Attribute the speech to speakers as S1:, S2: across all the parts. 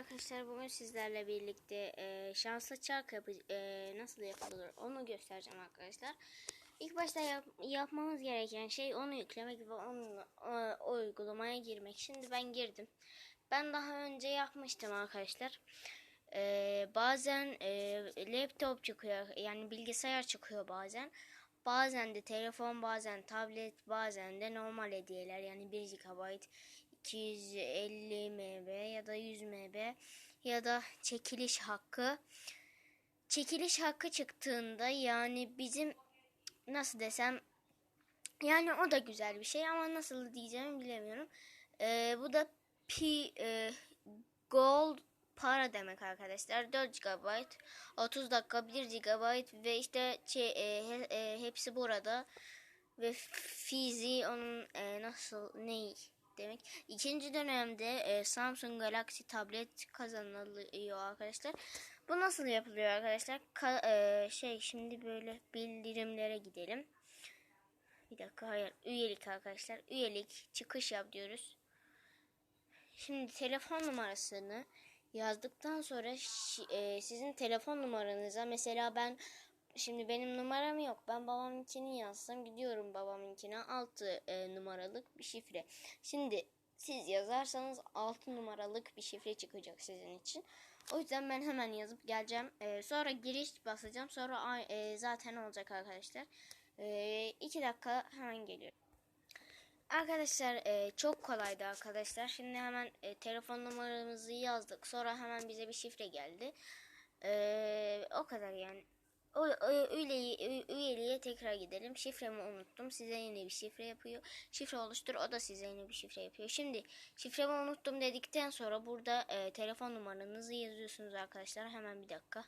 S1: arkadaşlar bugün sizlerle birlikte e, şanslı çark yapı e, nasıl yapılır onu göstereceğim arkadaşlar. İlk başta yap- yapmamız gereken şey onu yüklemek ve onu e, uygulamaya girmek. Şimdi ben girdim. Ben daha önce yapmıştım arkadaşlar. E, bazen e, laptop çıkıyor yani bilgisayar çıkıyor bazen. Bazen de telefon, bazen tablet, bazen de normal hediyeler yani 1 GB, 250 MB ya da 100 MB ya da çekiliş hakkı. Çekiliş hakkı çıktığında yani bizim nasıl desem yani o da güzel bir şey ama nasıl diyeceğimi bilemiyorum. Ee, bu da P e, Gold para demek arkadaşlar. 4 GB, 30 dakika, 1 GB ve işte şey, e, e, hepsi burada. Ve Fizi onun e, nasıl ne demek. İkinci dönemde e, Samsung Galaxy tablet kazanılıyor arkadaşlar. Bu nasıl yapılıyor arkadaşlar? Ka- e, şey şimdi böyle bildirimlere gidelim. Bir dakika hayır üyelik arkadaşlar. Üyelik çıkış yap diyoruz. Şimdi telefon numarasını yazdıktan sonra e, sizin telefon numaranıza mesela ben şimdi benim numaram yok. Ben babamınkini yazsam gidiyorum babamınkine 6 numaralık bir şifre. Şimdi siz yazarsanız 6 numaralık bir şifre çıkacak sizin için. O yüzden ben hemen yazıp geleceğim. E, sonra giriş basacağım. Sonra e, zaten olacak arkadaşlar. 2 dakika hemen geliyorum. Arkadaşlar e, çok kolaydı arkadaşlar. Şimdi hemen e, telefon numaramızı yazdık. Sonra hemen bize bir şifre geldi. E, o kadar yani. O, o üyeliği, ü- üyeliğe tekrar gidelim. Şifremi unuttum. Size yeni bir şifre yapıyor. Şifre oluştur. O da size yeni bir şifre yapıyor. Şimdi şifremi unuttum dedikten sonra burada e, telefon numaranızı yazıyorsunuz arkadaşlar. Hemen bir dakika.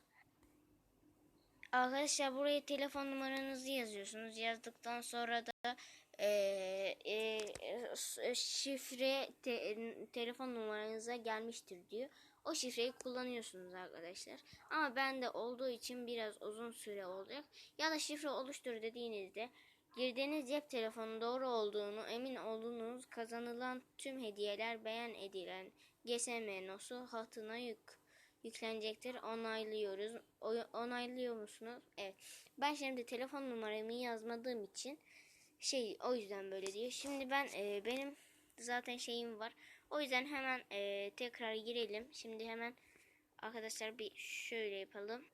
S1: Arkadaşlar buraya telefon numaranızı yazıyorsunuz. Yazdıktan sonra da e, e, şifre te- telefon numaranıza gelmiştir diyor. O şifreyi kullanıyorsunuz arkadaşlar. Ama bende olduğu için biraz uzun süre olacak. Ya da şifre oluştur dediğinizde girdiğiniz cep telefonu doğru olduğunu emin olduğunuz kazanılan tüm hediyeler beyan edilen GSM nosu hatına yük yüklenecektir. Onaylıyoruz. O- onaylıyor musunuz? Evet. Ben şimdi telefon numaramı yazmadığım için şey o yüzden böyle diyor. Şimdi ben e, benim zaten şeyim var. O yüzden hemen e, tekrar girelim. Şimdi hemen arkadaşlar bir şöyle yapalım.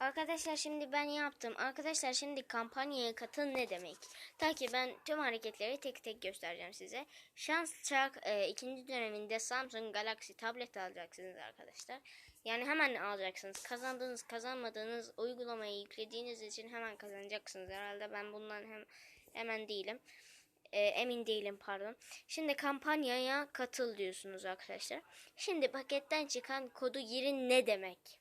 S1: Arkadaşlar şimdi ben yaptım. Arkadaşlar şimdi kampanyaya katıl ne demek? Ta ki ben tüm hareketleri tek tek göstereceğim size. Şans Çark e, ikinci döneminde Samsung Galaxy tablet alacaksınız arkadaşlar. Yani hemen alacaksınız. Kazandığınız kazanmadığınız uygulamayı yüklediğiniz için hemen kazanacaksınız herhalde. Ben bundan hem hemen değilim. E, emin değilim pardon. Şimdi kampanyaya katıl diyorsunuz arkadaşlar. Şimdi paketten çıkan kodu girin ne demek?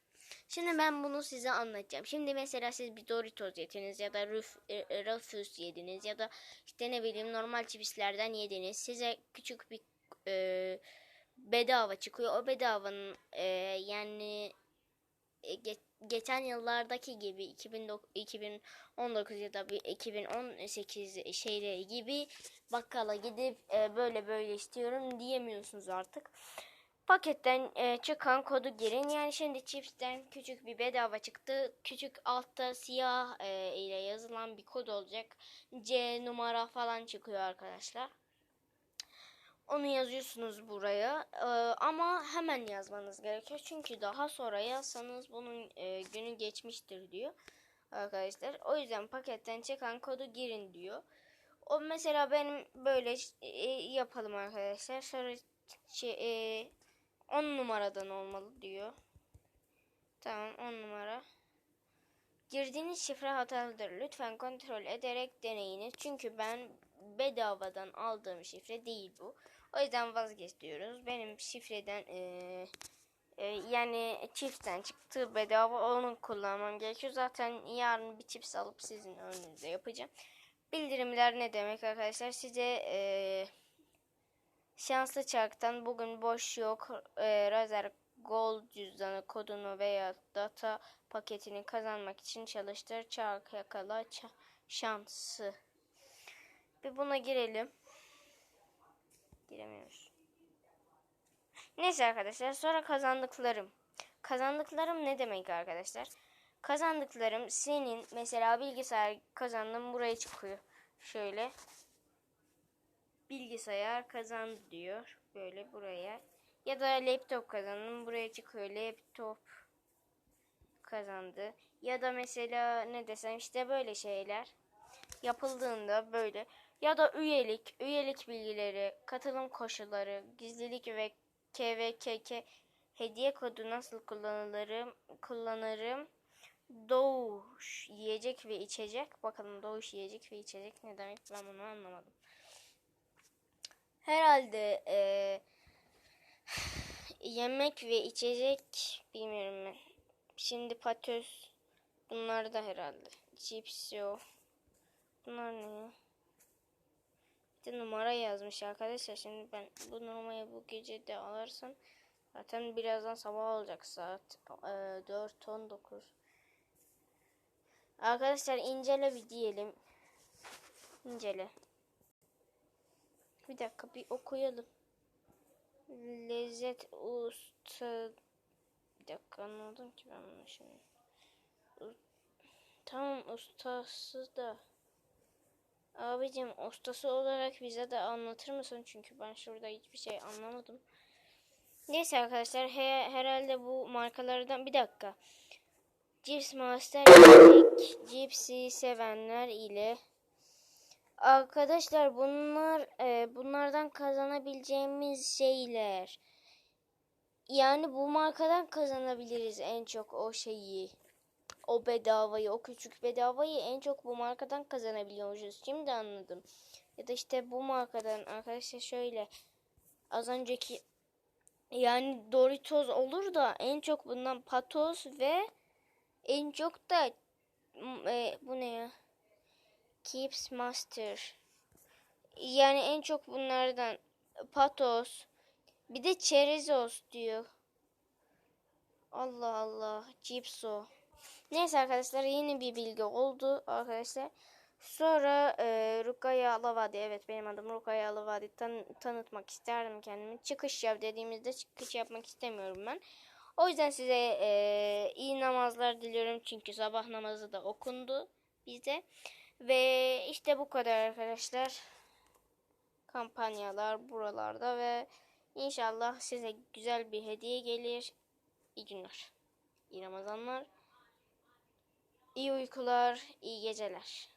S1: Şimdi ben bunu size anlatacağım. Şimdi mesela siz bir Doritos yediniz ya da Ruf, e, e, Ruffles yediniz ya da işte ne bileyim normal chipslerden yediniz. Size küçük bir e, bedava çıkıyor. O bedavanın e, yani e, ge- geçen yıllardaki gibi 2009 2019 ya da bir 2018 şeyleri gibi bakkala gidip e, böyle böyle istiyorum diyemiyorsunuz artık. Paketten e, çıkan kodu girin. Yani şimdi chipsten küçük bir bedava çıktı. Küçük altta siyah e, ile yazılan bir kod olacak. C numara falan çıkıyor arkadaşlar. Onu yazıyorsunuz buraya Ee, ama hemen yazmanız gerekiyor çünkü daha sonra yazsanız bunun e, günü geçmiştir diyor arkadaşlar. O yüzden paketten çıkan kodu girin diyor. O mesela benim böyle e, yapalım arkadaşlar. Sonra şey, e, 10 numaradan olmalı diyor. Tamam 10 numara. Girdiğiniz şifre hatalıdır. Lütfen kontrol ederek deneyiniz. Çünkü ben bedavadan aldığım şifre değil bu. O yüzden vazgeç diyoruz. Benim şifreden eee, e, yani çiftten çıktı bedava onu kullanmam gerekiyor. Zaten yarın bir çips alıp sizin önünüze yapacağım. Bildirimler ne demek arkadaşlar? Size eee Şanslı çarktan bugün boş yok. E, Razer Gold cüzdanı kodunu veya data paketini kazanmak için çalıştır. Çark yakala şansı. Bir buna girelim. Giremiyoruz. Neyse arkadaşlar sonra kazandıklarım. Kazandıklarım ne demek arkadaşlar? Kazandıklarım senin mesela bilgisayar kazandım buraya çıkıyor. Şöyle bilgisayar kazandı diyor. Böyle buraya. Ya da laptop kazandım buraya çıkıyor. Laptop kazandı. Ya da mesela ne desem işte böyle şeyler yapıldığında böyle ya da üyelik, üyelik bilgileri, katılım koşulları, gizlilik ve KVKK hediye kodu nasıl kullanılırım, kullanırım. Doğuş yiyecek ve içecek. Bakalım doğuş yiyecek ve içecek ne demek ben bunu anlamadım. Herhalde eee, yemek ve içecek bilmiyorum ben. Şimdi patöz bunlar da herhalde. Cips yok. Bunlar ne ya? De numara yazmış arkadaşlar. Şimdi ben bu numarayı bu gece de alırsam zaten birazdan sabah olacak saat e, 4.19. Arkadaşlar incele bir diyelim. İncele. Bir dakika bir okuyalım. Lezzet usta bir dakika anladım ki ben bunu şimdi. Tamam ustası da Abicim ustası olarak bize de anlatır mısın? Çünkü ben şurada hiçbir şey anlamadım. Neyse arkadaşlar he, herhalde bu markalardan bir dakika. Cips Master Cipsi sevenler ile Arkadaşlar bunlar e, bunlardan kazanabileceğimiz şeyler. Yani bu markadan kazanabiliriz en çok o şeyi. O bedavayı, o küçük bedavayı en çok bu markadan kazanabiliyormuşuz. Şimdi anladım. Ya da işte bu markadan arkadaşlar şöyle az önceki yani Doritos olur da en çok bundan Patos ve en çok da e, bu ne ya? Keeps Master. Yani en çok bunlardan Patos bir de Cherizos diyor. Allah Allah. Cipso. Neyse arkadaşlar yeni bir bilgi oldu arkadaşlar. Sonra e, Rukaya Alavadi evet benim adım Rukaya Alavadi tan tanıtmak isterdim kendimi. Çıkış yap dediğimizde çıkış yapmak istemiyorum ben. O yüzden size e, iyi namazlar diliyorum çünkü sabah namazı da okundu bize. Ve işte bu kadar arkadaşlar. Kampanyalar buralarda ve inşallah size güzel bir hediye gelir. İyi günler. İyi Ramazanlar. İyi uykular, iyi geceler.